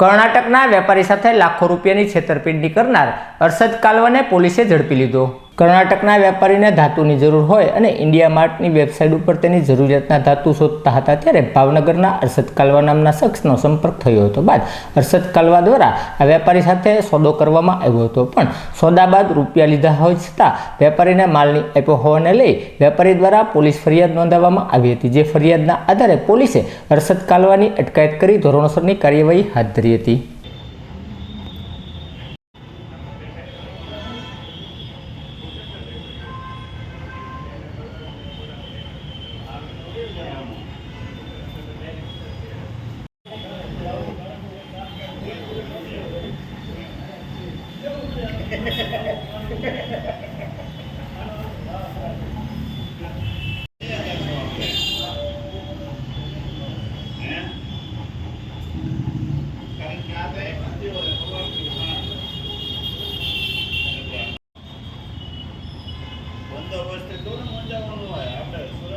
કર્ણાટકના વેપારી સાથે લાખો રૂપિયાની છેતરપિંડી કરનાર અરશદ કાલવાને પોલીસે ઝડપી લીધો. કર્ણાટકના વેપારીને ધાતુની જરૂર હોય અને ઇન્ડિયા માર્ટની વેબસાઇટ ઉપર તેની જરૂરિયાતના ધાતુ શોધતા હતા ત્યારે ભાવનગરના અરશદ કાલવા નામના શખ્સનો સંપર્ક થયો હતો. બાદ અરશદ કાલવા દ્વારા આ વેપારી સાથે સોદો કરવામાં આવ્યો હતો. પણ સોદા બાદ રૂપિયા લીધા હોય છતાં વેપારીને માલની આપ્યો હોવાને લઈ વેપારી દ્વારા પોલીસ ફરિયાદ નોંધાવવામાં આવી હતી, જે ફરિયાદના આધારે પોલીસે અરશદ કાલવાની અટકાયત કરી ધોરણસરની કાર્યવાહી હાથ ધરી હતી. બંદોબસ્ત તો મજા હોય આપણે